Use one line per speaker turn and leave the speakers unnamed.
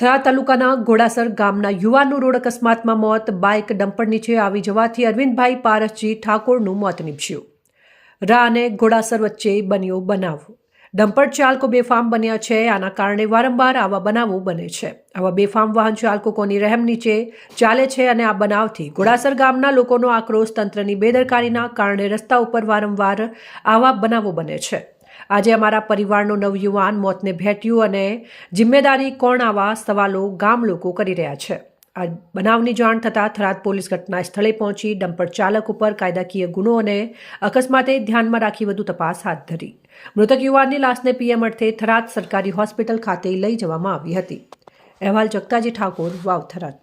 થરા તાલુકાના ઘોડાસર ગામના યુવાનનું રોડ અકસ્માતમાં મોત, બાઇક ડમ્પર નીચે આવી જવાથી અરવિંદભાઈ પારસજી ઠાકોરનું મોત નીપજ્યું. રા અને ઘોડાસર વચ્ચે બન્યો બનાવ. ડમ્પર ચાલકો બેફામ બન્યા છે, આના કારણે વારંવાર આવા બનાવો બને છે. આવા બેફામ વાહન ચાલકો કોની રહેમ નીચે ચાલે છે અને આ બનાવથી ઘોડાસર ગામના લોકોનો આક્રોશ તંત્રની બેદરકારીના કારણે રસ્તા ઉપર વારંવાર આવા બનાવો બને છે. આજે અમારા પરિવારનો નવયુવાન મોતને ભેટ્યું અને જિમ્મેદારી કોણ આવા સવાલો ગામ લોકો કરી રહ્યા છે. આ બનાવની જાણ થતાં થરાદ પોલીસ ઘટના સ્થળે પહોંચી ડમ્પર ચાલક ઉપર કાયદાકીય ગુનો અને અકસ્માતે ધ્યાનમાં રાખી વધુ તપાસ હાથ ધરી. મૃતક યુવાનની લાશને પીએમ અર્થે થરાદ સરકારી હોસ્પિટલ ખાતે લઈ જવામાં આવી હતી. અહેવાલ જગતાજી ઠાકોર, વાવ થરાદ.